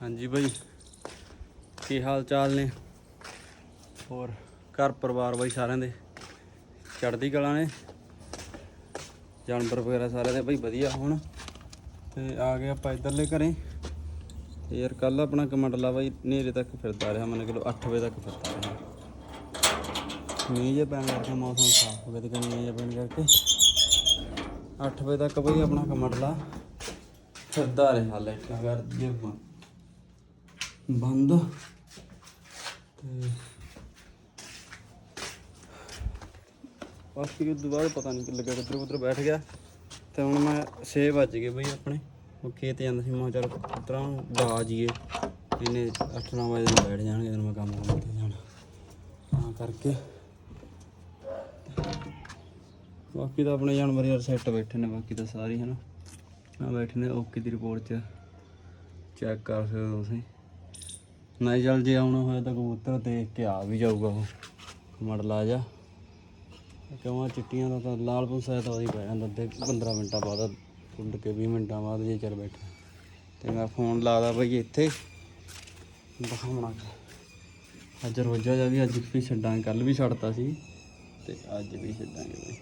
ਹਾਂਜੀ ਬਾਈ। ਕੀ ਹਾਲ ਚਾਲ ਨੇ? ਹੋਰ ਘਰ ਪਰਿਵਾਰ ਬਾਈ ਸਾਰਿਆਂ ਦੇ? ਚੜ੍ਹਦੀ ਕਲਾ ਨੇ? ਜਾਨਵਰ ਵਗੈਰਾ ਸਾਰਿਆਂ ਦੇ ਬਾਈ ਵਧੀਆ ਹੁਣ। ਤੇ ਆ ਗਏ ਆਪਾਂ ਇਧਰਲੇ ਘਰੇ। ਤੇ ਯਾਰ ਕੱਲ ਆਪਣਾ ਕਮੰਡਲਾ ਬਾਈ ਨੇਰੇ ਤੱਕ ਫਿਰਦਾ ਰਿਹਾ, ਮੰਨ ਕੇ ਲੋ 8 ਵਜੇ ਤੱਕ ਫਿਰਦਾ ਰਿਹਾ। ਮੀਂਹ ਜੇ ਪੈਣ ਕਰਕੇ ਮੌਸਮ ਸਾਫ਼ ਹੋ ਗਿਆ ਤੇ ਕਣੀ ਮੀਂਹ ਜੇ ਪੈਣ ਕਰਕੇ 8 ਵਜੇ ਤੱਕ ਬਾਈ ਆਪਣਾ ਕਮੰਡਲਾ ਫਿਰਦਾ ਰਿਹਾ, ਲਾਈਟਾਂ ਕਰ ਜੇ ਬੰਦ। ਤੇ ਬਾਕੀ ਉਹ ਬਾਅਦ ਪਤਾ ਨਹੀਂ ਕਿ ਲੱਗਾ ਕਿੱਧਰ ਉੱਧਰ ਬੈਠ ਗਿਆ। ਤੇ ਹੁਣ ਮੈਂ 6 ਵੱਜ ਗਏ ਬਈ ਆਪਣੇ। ਉਹ ਖੇਤ ਜਾਂਦਾ ਸੀ, ਮੈਂ ਕਿਹਾ ਚੱਲ ਪੁੱਤਰਾਂ ਨੂੰ ਡਾ ਜੀਏ ਇਹਨੇ 8-9 ਵਜੇ ਨੂੰ ਬੈਠ ਜਾਣਗੇ ਜਦੋਂ ਮੈਂ ਕੰਮ ਕੰਮ ਤੇ ਜਾਣਾ। ਤਾਂ ਕਰਕੇ। ਬਾਕੀ ਤਾਂ ਆਪਣੇ ਜਾਨਵਰ ਯਾਰ ਸੈੱਟ ਬੈਠੇ ਨੇ, ਬਾਕੀ ਤਾਂ ਸਾਰੇ ਹਨਾ। ਆ ਬੈਠੇ ਨੇ ਓਕੇ ਦੀ ਰਿਪੋਰਟ 'ਚ। ਚੈੱਕ ਕਰ ਸਕਦੇ ਹੋ ਤੁਸੀਂ। ਨਹੀਂ ਚੱਲ ਜੇ ਆਉਣਾ ਹੋਇਆ ਤਾਂ ਕਬੂਤਰ ਦੇਖ ਕੇ ਆ ਵੀ ਜਾਊਗਾ ਉਹ। ਮੜਲਾ ਜਾ। ਕਿਉਂ ਚਿੱਟੀਆਂ ਦਾ ਤਾਂ ਲਾਲ ਪੁੰਸਾ ਤਾਂ ਉਹਦੀ ਪੈ ਜਾਂਦਾ, ਅੱਧੇ 15 ਮਿੰਟਾਂ ਬਾਅਦ, ਉੱਡ ਕੇ 20 ਮਿੰਟਾਂ ਬਾਅਦ ਜੇ ਚੱਲ ਬੈਠਾ। ਤੇ ਮੈਂ ਫੋਨ ਲਾਦਾ ਬਈ ਇੱਥੇ। ਦਿਖਾਉਣਾ ਅੱਜ ਰੋਜਾ ਜਾ ਵੀ ਅੱਜ ਵੀ ਛੱਡਾਂਗੇ ਕੱਲ ਵੀ ਛੱਡਤਾ ਸੀ। ਤੇ ਅੱਜ ਵੀ ਛੱਡਾਂਗੇ ਬਈ।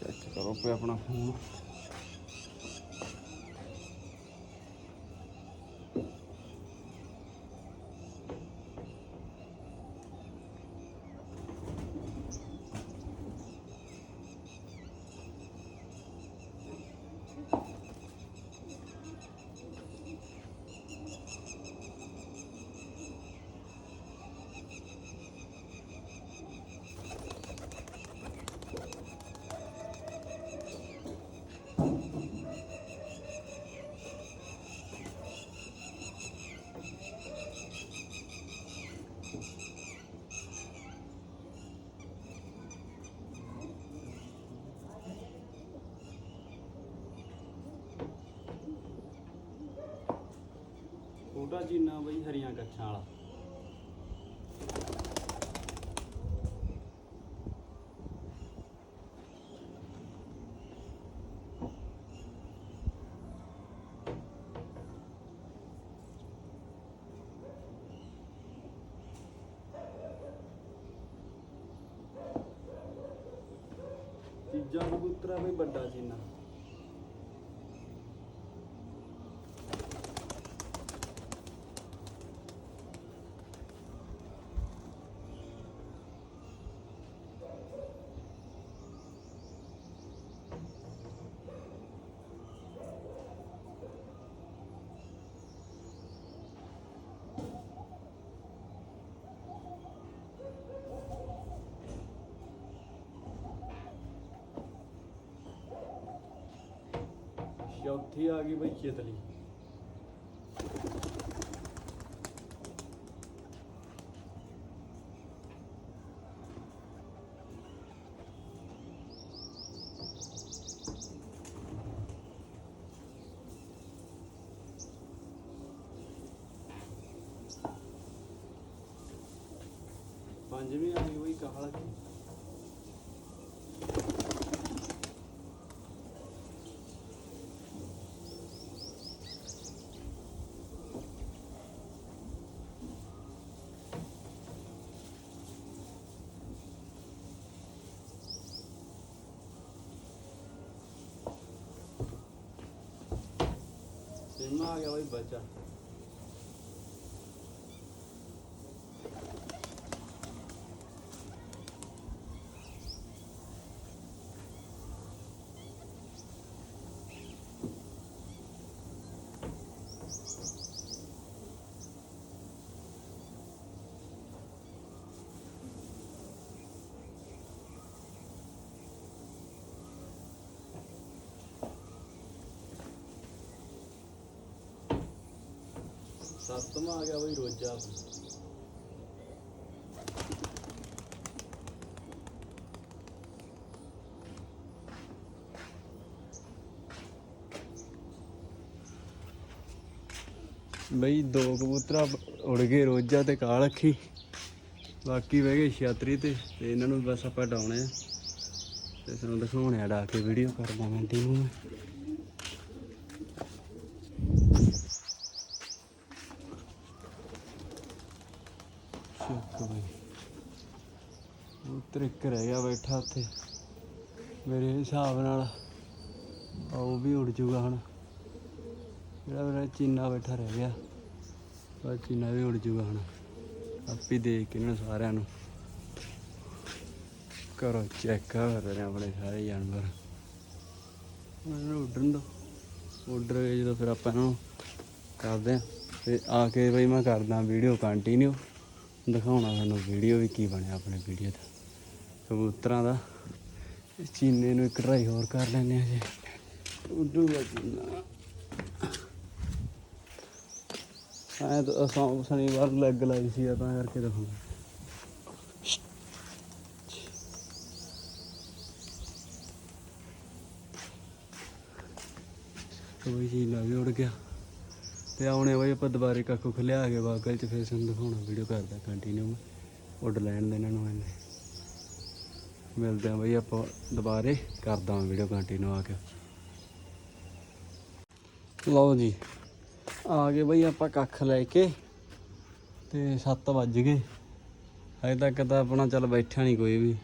ਚੈੱਕ ਕਰੋ ਪੇ ਆਪਣਾ ਫੋਨ। ਛੋਟਾ ਚੀਨਾ ਬਈ ਹਰੀਆਂ ਕੱਛਾਂ ਵਾਲਾ। ਤੀਜਾ ਕਬੂਤਰ ਆ ਬਈ ਵੱਡਾ ਜੀਨਾ। ਚੌਥੀ ਆ ਗਈ ਬਈ ਚਿਤਲੀ। ਪੰਜਵੀਂ ਆ ਗਈ ਬਈ ਕਾਹਲਾ। ਕੀ ਆ ਗਿਆ ਬਈ ਬੱਚਾ। ਸੱਤਵਾਂ ਆ ਗਿਆ ਬਈ ਰੋਜਾ। ਬਈ ਦੋ ਕਬੂਤਰਾ ਉੜ ਗਏ ਰੋਜਾ ਤੇ ਕਾਲ ਅੱਖੀ। ਬਾਕੀ ਬਹਿ ਗਏ ਛਾਤਰੀ ਤੇ ਤੇ ਇਹਨਾਂ ਨੂੰ ਬਸ ਆਪਾਂ ਡਾਉਣੇ ਆ। ਤੇ ਤੁਹਾਨੂੰ ਦਿਖਾਉਣੇ ਆ ਡਾ ਕੇ ਵੀਡੀਓ, ਕਰਦਾ ਮੈਂ ਟੀਮ ਨੂੰ ਪਰ ਇੱਕ ਰਹਿ ਗਿਆ ਬੈਠਾ ਉੱਥੇ। ਮੇਰੇ ਹਿਸਾਬ ਨਾਲ ਉਹ ਵੀ ਉੱਡ ਜੂਗਾ ਹੁਣ। ਜਿਹੜਾ ਮੇਰਾ ਚੀਨਾ ਬੈਠਾ ਰਹਿ ਗਿਆ ਉਹ ਚੀਨਾ ਵੀ ਉੱਡ ਜੂਗਾ ਹੁਣ। ਆਪੀ ਦੇਖ ਕੇ ਇਹਨਾਂ ਸਾਰਿਆਂ ਨੂੰ। ਕਰੋ ਚੈੱਕ ਕਰ ਰਹੇ ਆਪਣੇ ਸਾਰੇ ਜਾਨਵਰ। ਮੈਨੂੰ ਉੱਡਣ ਦੋ। ਉੱਡ ਗਏ ਜਦੋਂ ਫਿਰ ਆਪਾਂ ਇਹਨਾਂ ਨੂੰ ਕਰਦੇ ਆ ਤੇ ਆ ਕੇ ਬਈ ਮੈਂ ਕਰਦਾ ਵੀਡੀਓ ਕੰਟੀਨਿਊ ਦਿਖਾਉਣਾ ਤੁਹਾਨੂੰ ਵੀਡੀਓ ਵੀ ਕੀ ਬਣਿਆ ਆਪਣੇ ਵੀਡੀਓ ਦਾ ਕਬੂਤਰਾਂ ਦਾ। ਚੀਨੇ ਨੂੰ ਇੱਕ ਟਰਾਈ ਹੋਰ ਕਰ ਲੈਂਦੇ ਆ ਜੀ। ਉਦੋਂ ਚੀਨਾ। ਐ ਤਾਂ ਅਸਾਂ ਸ਼ਨੀਵਾਰ ਨੂੰ ਲੱਗ ਲਾਈ ਸੀ ਤਾਂ ਕਰਕੇ ਦਿਖਾਉਂਦਾ। ਕੋਈ ਚੀਨਾ ਵੀ ਉੜ ਗਿਆ। ਤੇ ਆਉਣੇ ਬਈ ਆਪਾਂ ਦੁਬਾਰੇ ਕੱਖ ਕੱਖੂ ਖਲਿਆ ਕੇ ਬਾਗਲ ਚ ਫੇਰ ਸਾਨੂੰ ਦਿਖਾਉਣਾ ਵੀਡੀਓ ਕਰਦਾ ਕੰਟੀਨਿਊ ਉੱਡ ਲੈਣ ਦੇ ਇਹਨਾਂ ਨੂੰ ਇਹਨੇ ਮਿਲਦੇ ਆ ਬਈ ਆਪਾਂ ਦੁਬਾਰੇ ਕਰਦਾ ਵੀਡੀਓ ਕੰਟੀਨਿਊ ਆ ਕੇ। ਲਓ ਜੀ, ਆ ਗਏ ਬਈ ਆਪਾਂ ਕੱਖ ਲੈ ਕੇ ਤੇ 7 ਵੱਜ ਗਏ। ਹਜੇ ਤੱਕ ਤਾਂ ਆਪਣਾ ਚੱਲ ਬੈਠਾ ਨਹੀਂ ਕੋਈ ਵੀ।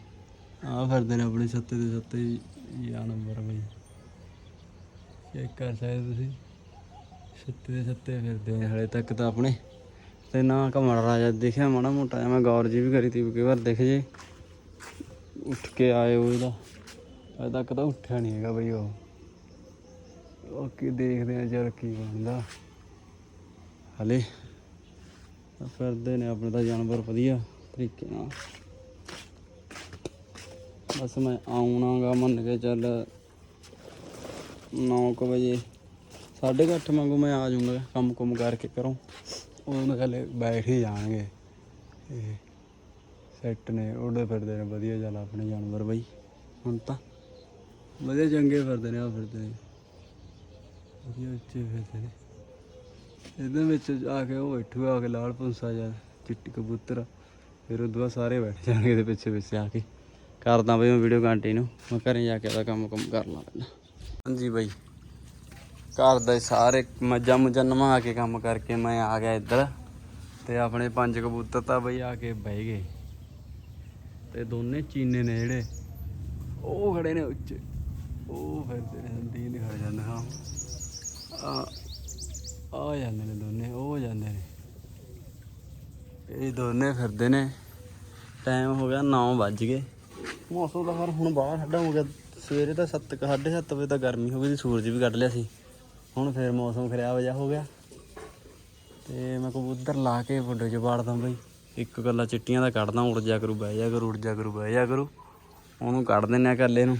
ਆ ਫਿਰਦੇ ਨੇ ਆਪਣੇ ਛੱਤੇ ਦੇ ਛੱਤੇ ਯਾ ਨੰਬਰ ਬਈ। ਚੈੱਕ ਕਰ ਸਕਦੇ ਤੁਸੀਂ। ਛੱਤੇ ਦੇ ਛੱਤੇ ਫਿਰਦੇ ਨੇ ਹਲੇ ਤੱਕ ਤਾਂ ਆਪਣੇ। ਤੇ ਨਾ ਕਮਲ ਰਾਜਾ ਦਿਖਿਆ ਮਾੜਾ ਮੋਟਾ ਜਿਹਾ, ਮੈਂ ਗੌਰ ਜੀ ਵੀ ਕਰੀ ਤੀ ਵੀ ਕਈ ਵਾਰ ਦਿਖ ਜੇ। ਉੱਠ ਕੇ ਆਏ ਉਹ ਇਹਦਾ। ਅਜੇ ਤੱਕ ਤਾਂ ਉੱਠਿਆ ਨਹੀਂ ਹੈਗਾ ਬਈ ਉਹ। ਬਾਕੀ ਦੇਖਦੇ ਆ ਜਰ ਕੀ ਬਣਦਾ। ਹਲੇ ਤਾਂ ਫਿਰਦੇ ਨੇ ਆਪਣੇ ਤਾਂ ਜਾਨਵਰ ਵਧੀਆ ਤਰੀਕੇ ਨਾਲ। ਬਸ ਮੈਂ ਆਉਣਾਗਾ ਮੰਨ ਕੇ ਚੱਲ 9 ਵਜੇ। ਸਾਢੇ ਕੁ ਅੱਠ ਵਾਂਗੂ ਮੈਂ ਆ ਜਾਊਂਗਾ ਕੰਮ ਕੁਮ ਕਰਕੇ ਕਰੂੰ ਉਹਨਾਂ ਹਲੇ ਬੈਠ ਹੀ ਜਾਣਗੇ। ਇਹ ਸੈੱਟ ਨੇ ਉੱਡੇ ਫਿਰਦੇ ਨੇ, ਵਧੀਆ ਚੱਲ ਆਪਣੇ ਜਾਨਵਰ ਬਈ। ਹੁਣ ਤਾਂ ਵਧੀਆ ਚੰਗੇ ਫਿਰਦੇ ਨੇ ਆ ਫਿਰਦੇ ਨੇ। ਵਧੀਆ ਉੱਚੇ ਫਿਰਦੇ ਨੇ। ਇਹਦੇ ਵਿੱਚ ਆ ਕੇ ਉਹ ਬੈਠੂਗਾ ਆ ਕੇ ਲਾਲ ਪੁੰਸਾ ਜਾਂ ਚਿੱਟੀ ਕਬੂਤਰ। ਫਿਰ ਉਦੋਂ ਬਾਅਦ ਸਾਰੇ ਬੈਠ ਜਾਣਗੇ ਇਹਦੇ ਪਿੱਛੇ ਪਿੱਛੇ ਆ ਕੇ। ਕਰਦਾ ਬਈ ਮੈਂ ਵੀਡੀਓ ਕੰਟੀਨਿਊ ਮੈਂ ਘਰੇ ਜਾ ਕੇ ਉਹਦਾ ਕੰਮ ਕੰਮ ਕਰ ਲਾਂ ਪਹਿਲਾਂ। ਹਾਂਜੀ ਬਾਈ। ਘਰ ਦੇ ਸਾਰੇ ਮੱਝਾਂ ਮੁੱਝਾਂ ਨਵਾ ਕੇ ਕੰਮ ਕਰਕੇ ਮੈਂ ਆ ਗਿਆ ਇੱਧਰ। ਤੇ ਆਪਣੇ ਪੰਜ ਕਬੂਤਰ ਤਾਂ ਬਈ ਆ ਕੇ ਬਹਿ ਗਏ। ਤੇ ਦੋਨੇ ਚੀਨੇ ਨੇ ਜਿਹੜੇ। ਉਹ ਖੜੇ ਨੇ ਉੱਚੇ। ਉਹ ਫਿਰਦੇ ਨੇ ਦੀਨ ਖੜ ਜਾਂਦੇ, ਹਾਂ। ਆ ਆ ਜਾਂਦੇ ਨੇ ਦੋਨੇ, ਉਹ ਜਾਂਦੇ ਨੇ। ਇਹ ਦੋਨੇ ਫਿਰਦੇ ਨੇ। ਟਾਈਮ ਹੋ ਗਿਆ 9 ਵੱਜ ਗਏ। ਮੌਸਮ ਦਾ ਫਿਰ ਹੁਣ ਬਾਹਰ ਠੰਡਾ ਹੋ ਗਿਆ। ਸਵੇਰੇ ਤਾਂ 7 7:30 ਵਜੇ ਤਾਂ ਗਰਮੀ ਹੋ ਗਈ ਸੀ, ਸੂਰਜ ਵੀ ਕੱਢ ਲਿਆ ਸੀ। ਹੁਣ ਫੇਰ ਮੌਸਮ ਖਰਾਬ ਜਿਹਾ ਹੋ ਗਿਆ। ਤੇ ਮੈਂ ਕਬੂਤਰ ਲਾ ਕੇ ਵੱਡੇ ਚ ਵਾੜਦਾ ਬਈ। ਇੱਕ ਗੱਲਾ ਚਿੱਟੀਆਂ ਦਾ ਕੱਢਦਾ, ਉੜ ਜਾ ਕਰੂ, ਬਹਿ ਜਾ ਕਰੂ, ਉੜ ਜਾ ਕਰੂ, ਬਹਿ ਜਾ ਕਰੂ। ਉਹਨੂੰ ਕੱਢ ਦਿੰਨੇ ਆ ਕੱਲੇ ਨੂੰ।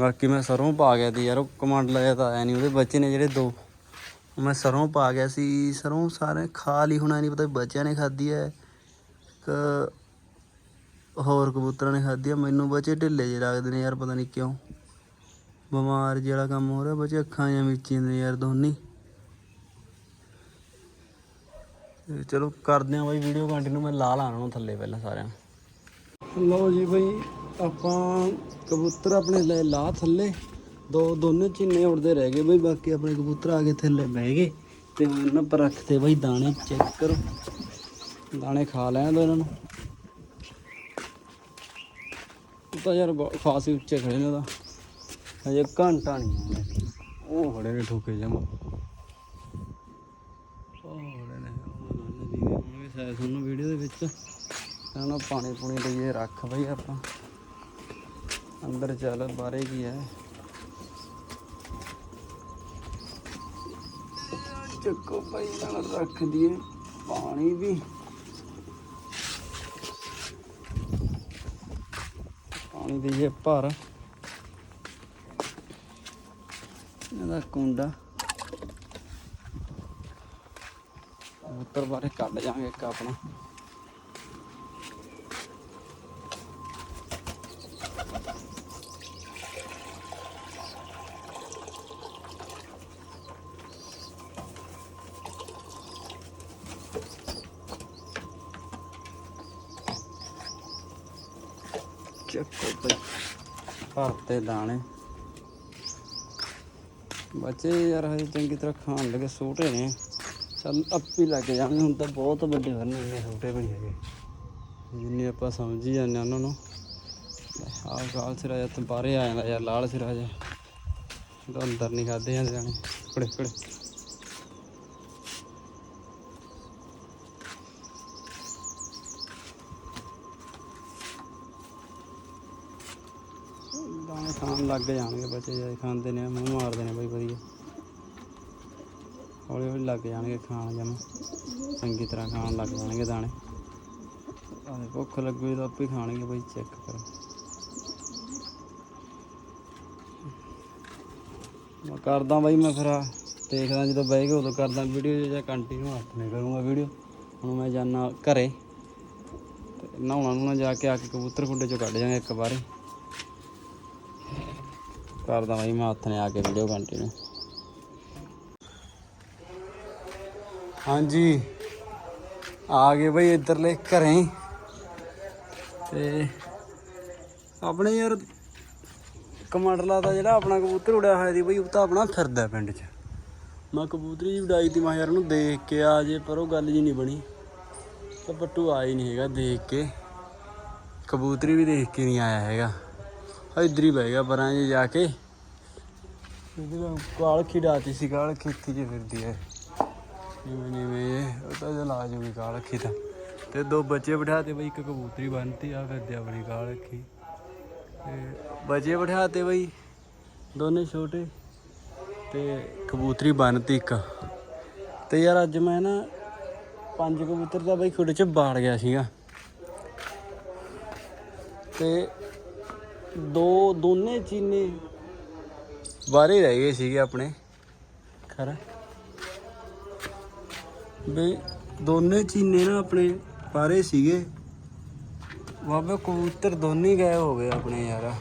ਬਾਕੀ ਮੈਂ ਸਰੋਂ ਪਾ ਗਿਆ ਤੇ ਯਾਰ, ਉਹ ਕਮਾਂਡ ਲਾਇਆ ਤਾਂ ਆਇਆ ਨਹੀਂ ਉਹਦੇ ਬੱਚੇ ਨੇ ਜਿਹੜੇ ਦੋ। ਮੈਂ ਸਰੋਂ ਪਾ ਗਿਆ ਸੀ, ਸਰੋਂ ਸਾਰੇ ਖਾ ਲਈ, ਹੋਣਾ ਨਹੀਂ ਪਤਾ ਬੱਚਿਆਂ ਨੇ ਖਾਧੀ ਹੈ ਕਿ ਹੋਰ ਕਬੂਤਰਾਂ ਨੇ ਖਾਧੀ ਹੈ ਮੈਨੂੰ ਬੱਚੇ ਢਿੱਲੇ ਜਿਹੇ ਲੱਗਦੇ ਨੇ ਯਾਰ, ਪਤਾ ਨਹੀਂ ਕਿਉਂ। ਬਿਮਾਰ ਜਿਹੜਾ ਕੰਮ ਹੋ ਰਿਹਾ, ਬੱਚੇ ਅੱਖਾਂ ਜਾਂ ਮੀਚੀਆਂ ਨੇ ਯਾਰ, ਦੋਨੇ ਹੀ। ਤੇ ਚਲੋ ਕਰਦੇ ਆਂ ਬਾਈ ਵੀਡੀਓ ਕੰਟੀਨਿਊ ਮੈਂ ਲਾ ਲਾਂ ਨੂੰ ਥੱਲੇ ਪਹਿਲਾਂ ਸਾਰਿਆਂ ਨੂੰ। ਲਓ ਜੀ ਬਾਈ ਆਪਾਂ ਕਬੂਤਰ ਆਪਣੇ ਲੈ ਲਾ ਥੱਲੇ। ਦੋ ਦੋਨੇ ਚੀਨੇ ਉੜਦੇ ਰਹਿ ਗਏ ਬਾਈ ਬਾਕੀ ਆਪਣੇ ਕਬੂਤਰ ਆ ਕੇ ਥੱਲੇ ਬਹਿ ਗਏ। ਤੇ ਹੁਣ ਇਹਨਾਂ ਪਰ ਰੱਖਤੇ ਬਾਈ ਦਾਣੇ ਚੈੱਕ ਕਰੋ। ਦਾਣੇ ਖਾ ਲੈਣ ਦੋ ਇਹਨਾਂ ਨੂੰ। ਉਹ ਤਾਂ ਯਾਰ ਬਹੁਤ ਖਾਸ ਹੀ ਉੱਚੇ ਖੜੇ ਨੇ ਉਹਦਾ। ਹਜੇ ਘੰਟਾ ਨਹੀਂ ਉਹ ਖੜੇ ਨੇ ਠੋਕੇ ਜਮਾ ਉਹ ਖੜੇ ਨੇ ਉਹ ਦੋਨੇ ਦੀਦੇ ਤੁਹਾਨੂੰ ਵੀਡੀਓ ਦੇ ਵਿੱਚ। ਇਹਨਾਂ ਪਾਣੀ ਪੂਣੀ ਲਈਏ, ਰੱਖ ਬਈ ਆਪਾਂ। ਅੰਦਰ ਚੱਲ ਬਾਰੇ ਕੀ ਹੈ? ਚੱਕੋ ਭਾਈ ਨਾਲ ਰੱਖ ਦਈਏ ਪਾਣੀ ਵੀ। ਪਾਣੀ ਦਈਏ ਭਰ। ਇਹਦਾ ਕੁੰਡਾ। ਉੱਤਰ ਬਾਰੇ ਕੱਢ ਜਾਾਂਗੇ ਇੱਕ ਆਪਣਾ। ਚੱਕੋ ਭਾਈ ਭਰਤੇ ਦਾਣੇ। ਬੱਚੇ ਯਾਰ ਹਜੇ ਚੰਗੀ ਤਰ੍ਹਾਂ ਖਾਣ ਲੱਗੇ ਛੋਟੇ ਨੇ ਚੱਲ ਅੱਪੀ ਲੱਗ ਜਾਣਗੇ, ਹੁਣ ਤਾਂ ਬਹੁਤ ਵੱਡੇ ਹੋਣੇ ਨੇ, ਛੋਟੇ ਵੀ ਨਹੀਂ ਹੈਗੇ ਜਿੰਨੇ ਆਪਾਂ ਸਮਝੀ ਜਾਂਦੇ ਹਾਂ ਉਹਨਾਂ ਨੂੰ। ਆਹ ਗਾਲ ਸਿਰਾ ਜਾਂ ਬਾਹਰੇ ਆ ਜਾਂਦਾ ਯਾਰ, ਲਾਲ ਸਿਰਾ ਜਿਹਾ। ਤਾਂ ਅੰਦਰ ਨਹੀਂ ਖਾਦੇ ਜਾਂਦੇ ਜਾਣੇ। ਫੜੇ ਫੜੇ। ਦਾਣੇ ਖਾਣ ਲੱਗ ਜਾਣਗੇ ਬੱਚੇ, ਜੇ ਖਾਂਦੇ ਨੇ, ਮੂੰਹ ਮਾਰਦੇ ਨੇ ਬਈ ਵਧੀਆ। ਹੌਲੀ ਹੌਲੀ ਲੱਗ ਜਾਣਗੇ ਖਾਣ ਜਮ। ਚੰਗੀ ਤਰ੍ਹਾਂ ਖਾਣ ਲੱਗ ਜਾਣਗੇ ਦਾਣੇ। ਆਹ ਭੁੱਖ ਲੱਗੀ ਤਾਂ ਆਪੇ ਖਾਣਗੇ ਬਈ ਚੈੱਕ ਕਰੋ। ਮੈਂ ਕਰਦਾ ਬਾਈ ਮੈਂ ਫਿਰ ਦੇਖਦਾ ਜਦੋਂ ਬਹਿ ਗਿਆ ਉਦੋਂ ਕਰਦਾ ਵੀਡੀਓ ਜਾਂ ਕੰਟੀਨਿਊ ਹੱਥ ਨਹੀਂ ਕਰੂੰਗਾ ਵੀਡੀਓ ਹੁਣ ਮੈਂ ਜਾਣਾ ਘਰੇ। ਨਹਾਉਣਾ ਨੂੰ ਜਾ ਕੇ ਆ ਕੇ ਕਬੂਤਰ ਖੁੱਡੇ ਚੋਂ ਕੱਢ ਜਾਵਾਂਗੇ ਇੱਕ ਵਾਰੀ। ਕਰਦਾ ਬਾਈ ਮੈਂ ਹੱਥ ਨੇ ਆ ਕੇ ਵੀਡੀਓ ਕੰਟੀਨਿਊ ਹਾਂਜੀ। ਆ ਗਏ ਬਈ ਇੱਧਰਲੇ ਘਰੇ। ਤੇ ਆਪਣੇ ਯਾਰ ਕਮਾਂਡਲਾ ਦਾ ਜਿਹੜਾ ਆਪਣਾ ਕਬੂਤਰ ਉੜਿਆ ਹੋਇਆ ਸੀ ਬਈ, ਉਹ ਤਾਂ ਆਪਣਾ ਫਿਰਦਾ ਪਿੰਡ 'ਚ। ਮੈਂ ਕਬੂਤਰੀ ਜੀ ਉਡਾਈ ਤੀ, ਮੈਂ ਕਿਹਾ ਯਾਰ ਉਹਨੂੰ ਦੇਖ ਕੇ ਆ ਜੇ, ਪਰ ਉਹ ਗੱਲ ਜੀ ਨਹੀਂ ਬਣੀ। ਤਾਂ ਪੱਟੂ ਆ ਹੀ ਨਹੀਂ ਹੈਗਾ ਦੇਖ ਕੇ। ਕਬੂਤਰੀ ਵੀ ਦੇਖ ਕੇ ਨਹੀਂ ਆਇਆ ਹੈਗਾ। ਇੱਧਰ ਹੀ ਬਹਿ ਗਿਆ ਪਰਾਂ ਜੇ ਜਾ ਕੇ। ਇਹਦੇ ਕਾਲ ਖਿਡਾਤੀ ਸੀ, ਕਾਲ ਖੇਤੀ 'ਚ ਫਿਰਦੀ ਹੈ। ਜਿਵੇਂ ਜਿਵੇਂ ਉਹ ਤਾਂ ਜਲਾ ਜੂਗੀ ਕਾਲ ਰੱਖੀ ਤਾਂ। ਤੇ ਦੋ ਬੱਚੇ ਬਿਠਾਤੇ ਬਈ, ਇੱਕ ਕਬੂਤਰੀ ਬੰਨਤੀ ਆ ਫਿਰਦੇ ਆਪਣੀ ਕਾਲ ਰੱਖੀ। ਤੇ ਬੱਚੇ ਬਿਠਾ ਬਈ, ਦੋਨੇ ਛੋਟੇ, ਤੇ ਕਬੂਤਰੀ ਬੰਨਤੀ ਇੱਕ। ਤੇ ਯਾਰ ਅੱਜ ਮੈਂ ਨਾ ਪੰਜ ਕਬੂਤਰ ਦਾ ਬਈ ਖੁੱਡ ਚ ਬਾੜ ਗਿਆ ਸੀਗਾ। ਤੇ ਦੋ, ਦੋਨੇ ਚੀਨੇ ਬਾਹਰੇ ਰਹਿ ਗਏ ਸੀਗੇ ਆਪਣੇ। ਖਰਾ। ਵੀ ਦੋਨੇ ਚੀਨੇ ਨਾ ਆਪਣੇ ਪਾਰੇ ਸੀਗੇ। ਬਾਬੇ ਕਬੂਤਰ ਦੋਨੇ ਹੀ ਗਏ ਹੋ ਗਏ ਆਪਣੇ ਯਾਰ।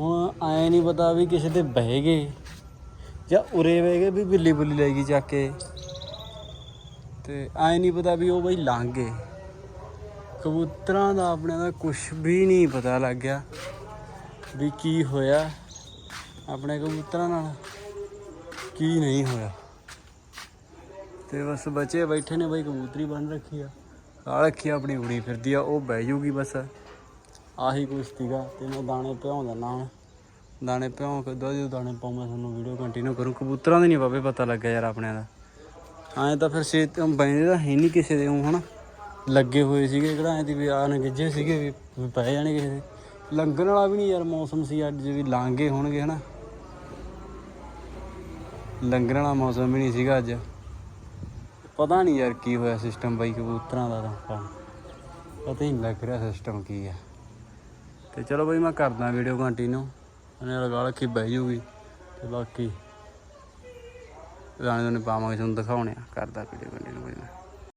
ਹੁਣ ਆਏ ਨਹੀਂ ਪਤਾ ਵੀ ਕਿਸੇ ਦੇ ਬਹਿ ਗਏ ਜਾਂ ਉਰੇ ਬਹਿ ਗਏ ਵੀ ਬਿੱਲੀ ਬੁੱਲੀ ਲੈ ਗਈ ਚੱਕ ਕੇ। ਤੇ ਆਏ ਨਹੀਂ ਪਤਾ ਵੀ ਉਹ ਬਈ ਲੰਘ ਗਏ। ਕਬੂਤਰਾਂ ਦਾ ਆਪਣੇ ਦਾ ਕੁਝ ਵੀ ਨਹੀਂ ਪਤਾ ਲੱਗ ਗਿਆ ਵੀ ਕੀ ਹੋਇਆ ਆਪਣੇ ਕਬੂਤਰਾਂ ਨਾਲ, ਕੀ ਨਹੀਂ ਹੋਇਆ। ਤੇ ਬਸ ਬੱਚੇ ਬੈਠੇ ਨੇ ਬਈ, ਕਬੂਤਰੀ ਬੰਨ ਰੱਖੀ ਆ। ਆ ਰੱਖੀ ਆ ਆਪਣੀ ਉੜੀ ਫਿਰਦੀ ਆ, ਉਹ ਬਹਿ ਜੂਗੀ ਬਸ। ਆਹੀ ਕੁਛ ਸੀਗਾ ਤੇ ਮੈਂ ਦਾਣੇ ਭਿਉਂ ਦਿੰਦਾ ਹੁਣ। ਦਾਣੇ ਭਿਉਂ ਕੇ ਦੋ ਦਾਣੇ ਪਾਉਂ, ਮੈਂ ਤੁਹਾਨੂੰ ਵੀਡੀਓ ਕੰਟੀਨਿਊ ਕਰੂੰ। ਕਬੂਤਰਾਂ ਦੇ ਨਹੀਂ ਬਾਬੇ ਪਤਾ ਲੱਗਿਆ ਯਾਰ ਆਪਣਿਆਂ ਦਾ। ਐਂ ਤਾਂ ਫਿਰ ਛੇਤ ਬੈਂਦੇ ਤਾਂ ਹੈ ਨਹੀਂ ਕਿਸੇ ਦੇ ਊਂ ਹਨਾ। ਲੱਗੇ ਹੋਏ ਸੀਗੇ ਕਿਹੜਾ ਐਂ ਦੀ ਵੀ ਆ ਨਗਿੱਜੇ ਸੀਗੇ ਵੀ ਵੀ ਪੈ ਜਾਣੇ ਕਿਸੇ ਦੇ। ਲੰਘਣ ਵਾਲਾ ਵੀ ਨਹੀਂ ਯਾਰ ਮੌਸਮ ਸੀ ਅੱਜ, ਵੀ ਲਾਂਗੇ ਹੋਣਗੇ ਹਨਾ। ਲੰਘਣ ਵਾਲਾ ਮੌਸਮ ਵੀ ਨਹੀਂ ਸੀਗਾ ਅੱਜ। ਪਤਾ ਨਹੀਂ ਯਾਰ ਕੀ ਹੋਇਆ ਸਿਸਟਮ ਬਾਈ, ਕਬੂਤਰਾਂ ਦਾ ਤਾਂ ਪਤਾ ਹੀ ਨਹੀਂ ਲੱਗ ਰਿਹਾ ਸਿਸਟਮ ਕੀ ਆ। ਤੇ ਚਲੋ ਬਾਈ ਮੈਂ ਕਰਦਾ ਵੀਡੀਓ ਕੰਟੀਨਿਊ ਉਹਨੇ ਲਗਾ ਰੱਖੀ ਬਹਿ ਜੂਗੀ। ਤੇ ਬਾਕੀ ਗਾਣੇ ਦੋਨੇ ਪਾਵਾਂਗੇ ਤੁਹਾਨੂੰ ਦਿਖਾਉਣੇ ਆ, ਕਰਦਾ ਵੀਡੀਓ ਕੰਟੀਨਿਊ ਬਾਈ ਮੈਂ।